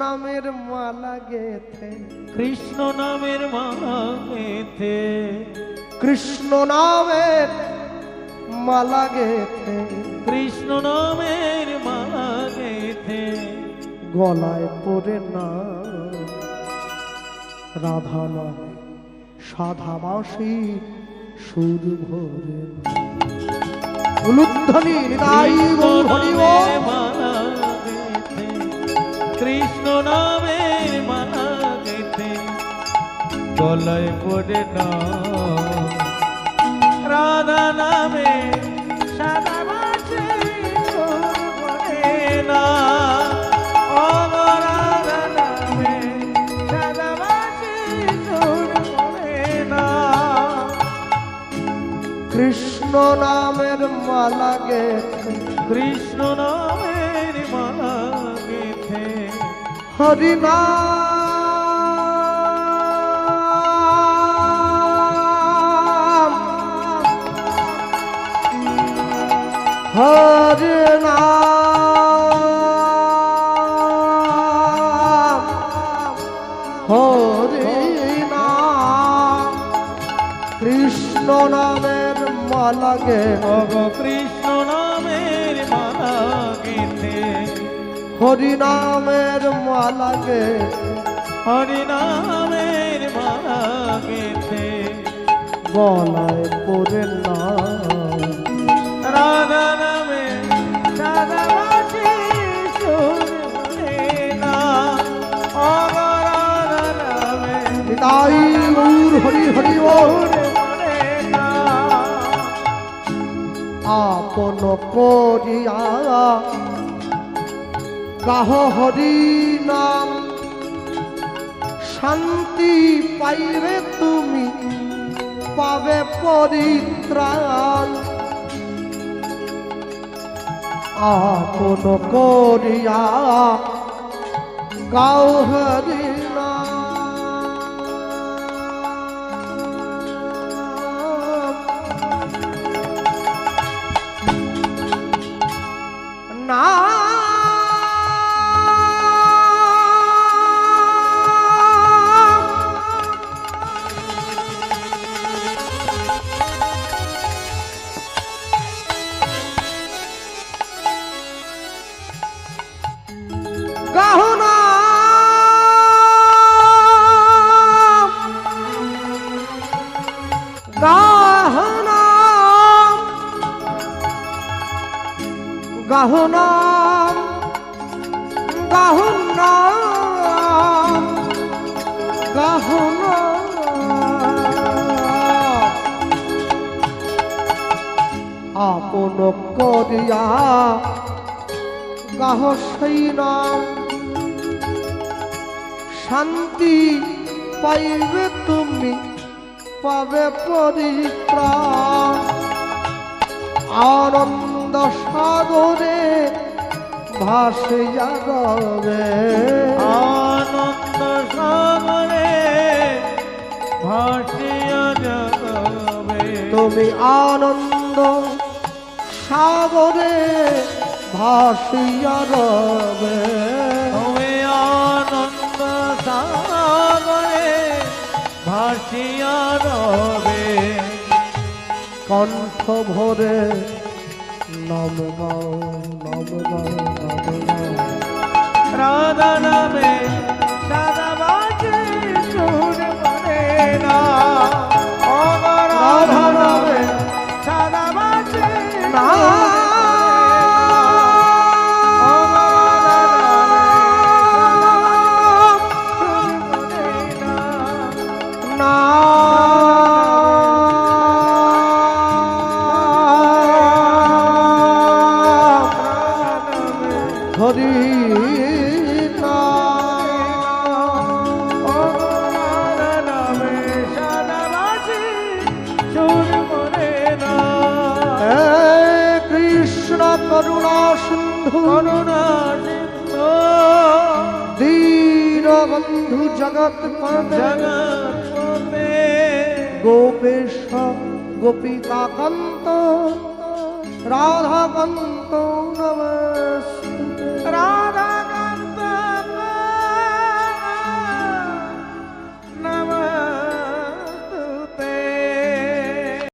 নামের মালা গেথে। কৃষ্ণ নামের মাগেতে কৃষ্ণ নামের মালা গেথে। কৃষ্ণ নামের মাগেতে গলায় পড়ে না। রাধা নামে সাধাবাসী সুর ভরে উলুধ্বনি নিতাই গৌর হরি। কৃষ্ণ নামের মাগেতে গলায় পড়ে না। রাধা নামে নামে কৃষ্ণ নামের মালা কৃষ্ণ নামের হরি নাম হরি নাম হরি নাম কৃষ্ণ নামের মালা গে অগ কৃষ্ণ হরি নামের মালা গে হরি নামের মালা গেথে গলায় পড়ে না। রাধা নামে বাসি না। রাধা নামে তাই গৌর হরি হরি আপন করিয়া গাহ হরি নাম। শান্তি পাইবে তুমি পাবে পরিত্রাণ। আপন করিয়া গাও হরি গাহনা। গাহনা। গাহনা। গাহনা। আপন করিয়া গাহ সেই শান্তি পাইবে তুমি পাবে পরিত্রাণ। আনন্দ সাগরে ভাসিয়া রবে আনন্দ সাগরে ভাসিয়া যাবে তুমি আনন্দ সাগরে ভাসিয়া রবে। তুমি আনন্দ সাগরে ভাসিয়া রবে কণ্ঠ ভরে নাম গাও নাম গাও নাম গাও রাধা নামে সাদা বাজে সুর বলে না। রাধা নামে সাদা বাজে না। হরি কৃষ্ণ করুণা সিন্ধু দীন বন্ধু জগৎ গোপেশ গোপিকাকান্ত রাধাকান্ত নমস্তে